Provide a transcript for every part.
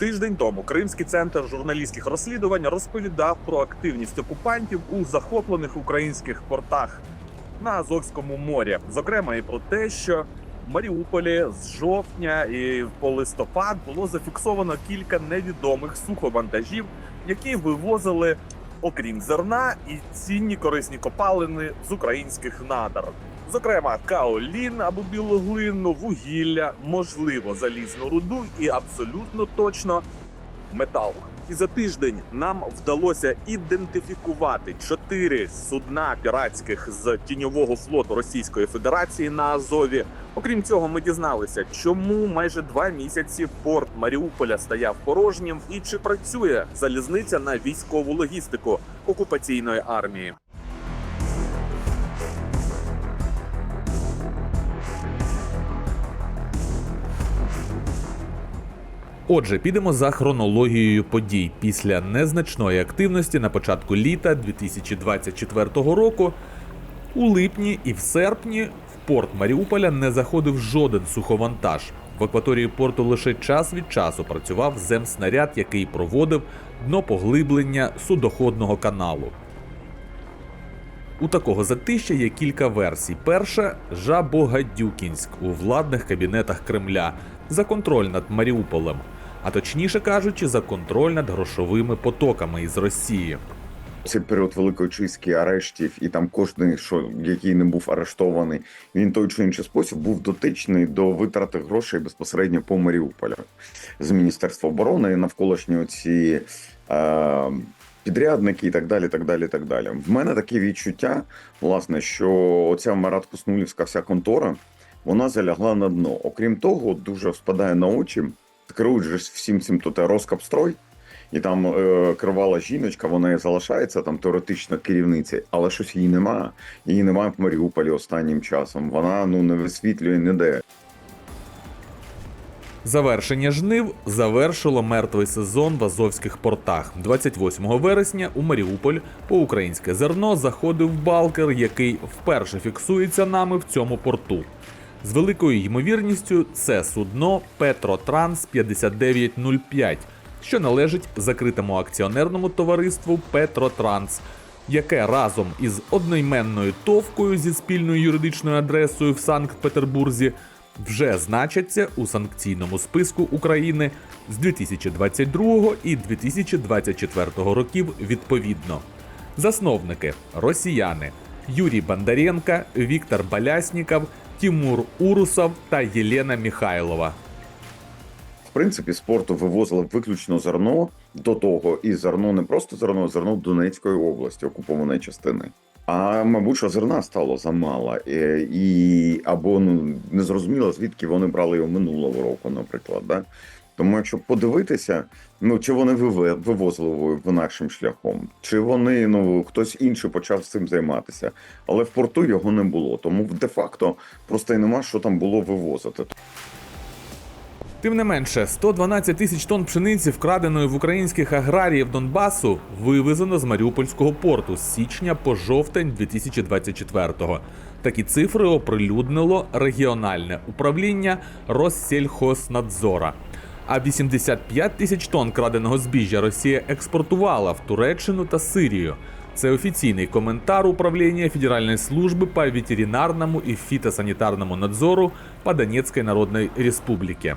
Тиждень тому Кримський центр журналістських розслідувань розповідав про активність окупантів у захоплених українських портах на Азовському морі. Зокрема, і про те, що в Маріуполі з жовтня і по листопад було зафіксовано кілька невідомих суховантажів, які вивозили, окрім зерна, і цінні корисні копалини з українських надар. Зокрема, каолін або білоглинну, вугілля, можливо, залізну руду і абсолютно точно метал. І за тиждень нам вдалося ідентифікувати чотири судна піратських з тіньового флоту Російської Федерації на Азові. Окрім цього, ми дізналися, чому майже два місяці порт Маріуполя стояв порожнім і чи працює залізниця на військову логістику окупаційної армії. Отже, підемо за хронологією подій. Після незначної активності на початку літа 2024 року у липні і в серпні в порт Маріуполя не заходив жоден суховантаж. В акваторії порту лише час від часу працював земснаряд, який проводив днопоглиблення судоходного каналу. У такого затища є кілька версій. Перша Жабогадюкінськ у владних кабінетах Кремля за контроль над Маріуполем, а точніше кажучи, за контроль над грошовими потоками із Росії. Цей період великої чистки арештів, і там кожен, що який не був арештований, він той чи інший спосіб був дотичний до витрати грошей безпосередньо по Маріуполю з Міністерства оборони, і навколишні ці е, підрядники і так далі. так далі, так далі. В мене таке відчуття, власне, що оця Марат Куснулівська вся контора вона залягла на дно. Окрім того, дуже спадає на очі, керують же всім цим тут Роскапстрой. І там е, керувала жіночка, вона і залишається там теоретично керівницею, але щось її нема. Її немає в Маріуполі останнім часом. Вона ну не висвітлює ніде. Завершення жнив завершило мертвий сезон в азовських портах. 28 вересня у Маріуполь по українське зерно заходив балкер, який вперше фіксується нами в цьому порту. З великою ймовірністю це судно Петротранс 5905, що належить закритому акціонерному товариству Петротранс, яке разом із одноіменною товкою зі спільною юридичною адресою в Санкт-Петербурзі вже значаться у санкційному списку України з 2022 і 2024 років відповідно. Засновники росіяни Юрій Бондаренко, Віктор Балясніков, Тимур Урусов та Єлена Міхайлова. В принципі, спорту вивозили виключно зерно до того, і зерно не просто зерно, зерно Донецької області, окупованої частини. А мабуть, що зерна стало замало, і, і або ну не зрозуміло, звідки вони брали його минулого року, наприклад. Да? Тому, якщо подивитися, ну чи вони вивозили в нашим шляхом, чи вони ну хтось інший почав цим займатися, але в порту його не було. Тому де-факто просто й нема що там було вивозити. Тим не менше, 112 тисяч тонн пшениці, вкраденої в українських аграріїв Донбасу, вивезено з Маріупольського порту з січня по жовтень 2024-го. Такі цифри оприлюднило регіональне управління Россельхознадзора. А 85 тисяч тонн краденого збіжжя Росія експортувала в Туреччину та Сирію. Це офіційний коментар управління Федеральної служби по ветеринарному і фітосанітарному надзору по Донецької Народної Республіки.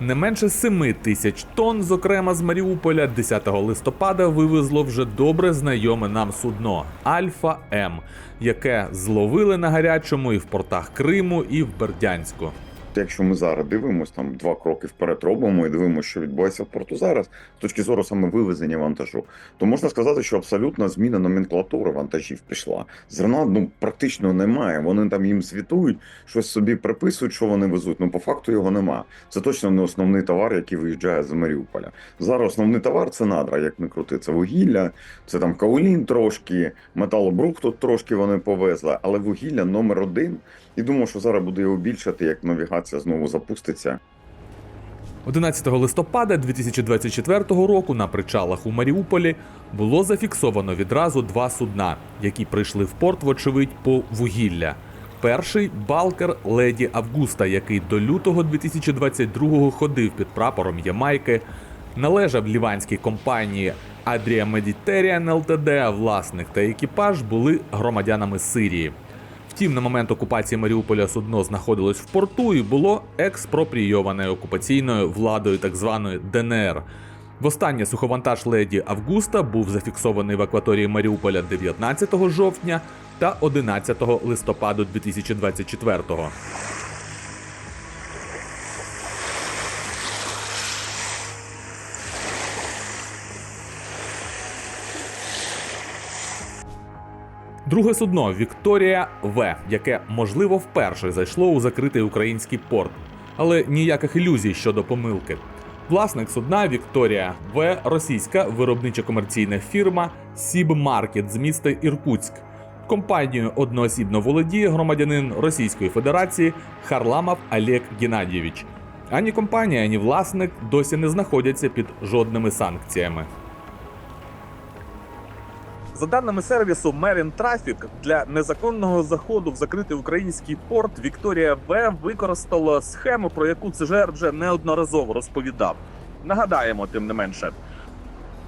Не менше 7 тисяч тонн, зокрема з Маріуполя, 10 листопада вивезло вже добре знайоме нам судно Альфа М, яке зловили на гарячому і в портах Криму, і в Бердянську. Якщо ми зараз дивимося там два кроки вперед робимо і дивимося, що відбувається в порту зараз, з точки зору саме вивезення вантажу, то можна сказати, що абсолютно зміна номенклатури вантажів пішла. Зерна ну практично немає. Вони там їм звітують, щось собі приписують, що вони везуть. Ну по факту його нема. Це точно не основний товар, який виїжджає з Маріуполя. Зараз основний товар це надра, як не крути. Це вугілля, це там каолін трошки, металобрух тут трошки вони повезли, але вугілля номер один. І думаю, що зараз буде його більшати, як навігація знову запуститься. 11 листопада 2024 року на причалах у Маріуполі було зафіксовано відразу два судна, які прийшли в порт, вочевидь, по вугілля. перший балкер леді Августа, який до лютого 2022-го ходив під прапором Ямайки, належав ліванській компанії Adria Mediterranean Ltd, а власник та екіпаж були громадянами Сирії. Втім, на момент окупації Маріуполя судно знаходилось в порту і було експропрійоване окупаційною владою так званої ДНР. Востаннє суховантаж леді Августа був зафіксований в акваторії Маріуполя 19 жовтня та 11 листопаду 2024-го. Друге судно Вікторія В, яке можливо вперше зайшло у закритий український порт, але ніяких ілюзій щодо помилки. Власник судна Вікторія В, російська виробнича комерційна фірма Сібмаркет з міста Іркутськ. Компанією одноосібно володіє громадянин Російської Федерації Харламов Олег Геннадійович. Ані компанія, ані власник досі не знаходяться під жодними санкціями. За даними сервісу Marine Traffic, для незаконного заходу в закритий український порт Вікторія В використала схему, про яку ЦЖР вже неодноразово розповідав. Нагадаємо, тим не менше,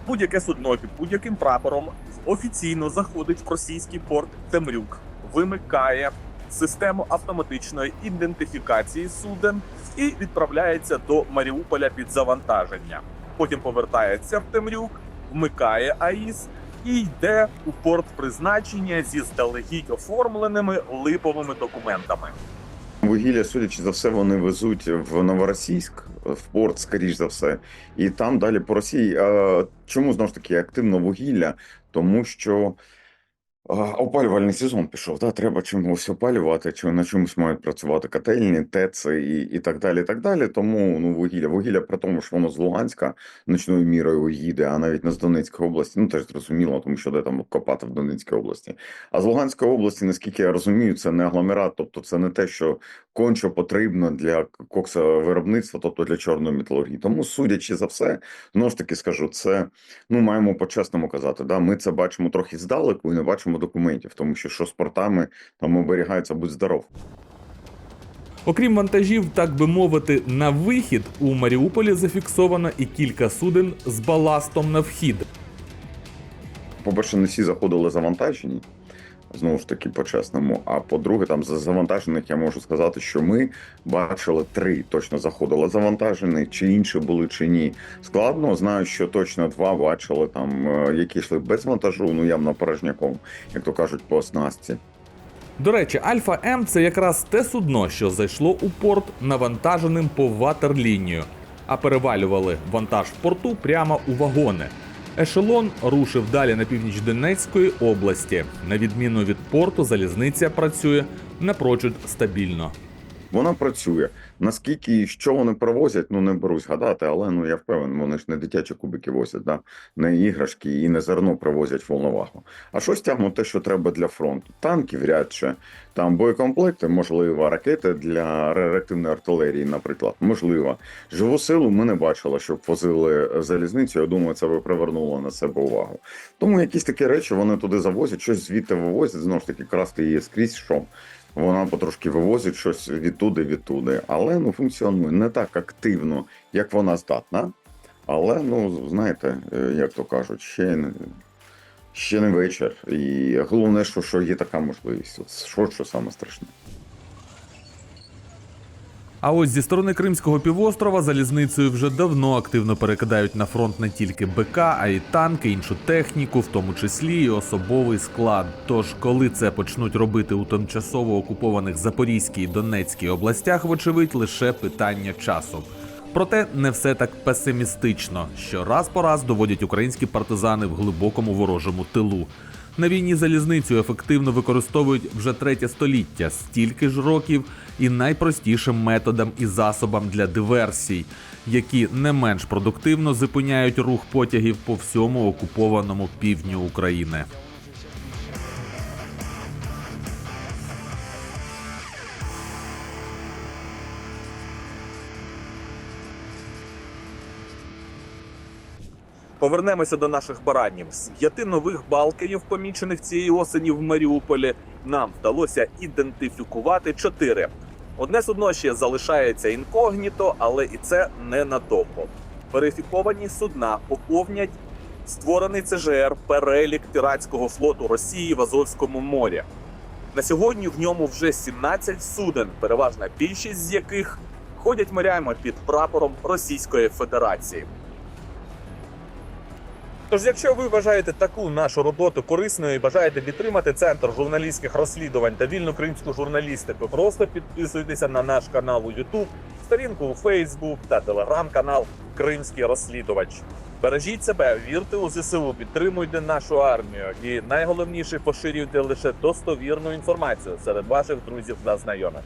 будь-яке судно під будь-яким прапором офіційно заходить в російський порт Темрюк, вимикає систему автоматичної ідентифікації суден і відправляється до Маріуполя під завантаження. Потім повертається в Темрюк, вмикає АІС і йде у порт призначення зі здалегідь оформленими липовими документами. Вугілля, судячи за все, вони везуть в Новоросійськ, в порт, скоріш за все, і там далі по Росії. Чому знову ж таки активно вугілля? Тому що опалювальний сезон пішов. Да? Треба чимось опалювати, чи на чомусь мають працювати котельні, ТЕЦи і, і так далі. і так далі. Тому ну вугілля, вугілля при тому, що воно з Луганська ночною мірою їде, а навіть не з Донецької області. Ну теж зрозуміло, тому що де там копати в Донецькій області. А з Луганської області, наскільки я розумію, це не агломерат, тобто це не те, що конче потрібно для коксовиробництва, тобто для чорної металургії. Тому, судячи за все, знову ж таки скажу, це ну маємо по-чесному казати. Да, ми це бачимо трохи здалеку і не бачимо документів, тому що що з портами там оберігається будь здоров. Окрім вантажів, так би мовити, на вихід у Маріуполі зафіксовано і кілька суден з баластом на вхід. По-перше, не всі заходили завантажені. Знову ж таки, по-чесному. А по-друге, там за завантажених я можу сказати, що ми бачили три точно заходили завантажені, чи інші були, чи ні. Складно, знаю, що точно два бачили там, е, які йшли без вантажу, ну явно порожняком, як то кажуть, по оснастці. До речі, Альфа М це якраз те судно, що зайшло у порт навантаженим по ватерлінію, а перевалювали вантаж в порту прямо у вагони. Ешелон рушив далі на північ Донецької області. На відміну від порту, залізниця працює напрочуд стабільно. Вона працює. Наскільки і що вони привозять, ну не берусь гадати, але ну я впевнений, вони ж не дитячі кубики возять, да? не іграшки і не зерно привозять волновагу. А щось тягнуть те, що треба для фронту. Танки вряд там боєкомплекти, можливо, ракети для реактивної артилерії, наприклад, можливо. Живу силу ми не бачили, щоб возили залізницю. Я думаю, це би привернуло на себе увагу. Тому якісь такі речі вони туди завозять, щось звідти вивозять. Знову ж таки, красти її скрізь що. Вона потрошки вивозить щось відтуди, відтуди, але ну функціонує не так активно, як вона здатна. Але ну знаєте, е, як то кажуть, ще не, ще не вечір. І головне, що, що є така можливість. От що, що саме страшне. А ось зі сторони Кримського півострова залізницею вже давно активно перекидають на фронт не тільки БК, а й танки, іншу техніку, в тому числі і особовий склад. Тож, коли це почнуть робити у тимчасово окупованих Запорізькій і Донецькій областях, вочевидь, лише питання часу. Проте не все так песимістично, що раз по раз доводять українські партизани в глибокому ворожому тилу. На війні залізницю ефективно використовують вже третє століття, стільки ж років і найпростішим методам і засобам для диверсій, які не менш продуктивно зупиняють рух потягів по всьому окупованому півдню України. Повернемося до наших баранів. З п'яти нових балкерів, помічених цієї осені в Маріуполі, нам вдалося ідентифікувати чотири. Одне судно ще залишається інкогніто, але і це ненадовго. Верифіковані судна поповнять створений ЦЖР перелік піратського флоту Росії в Азовському морі. На сьогодні в ньому вже 17 суден, переважна більшість з яких ходять морями під прапором Російської Федерації. Тож, якщо ви вважаєте таку нашу роботу корисною і бажаєте підтримати центр журналістських розслідувань та вільну кримську журналістику, просто підписуйтеся на наш канал у YouTube, сторінку у Facebook та телеграм-канал Кримський розслідувач. Бережіть себе, вірте у ЗСУ, підтримуйте нашу армію і найголовніше поширюйте лише достовірну інформацію серед ваших друзів та знайомих.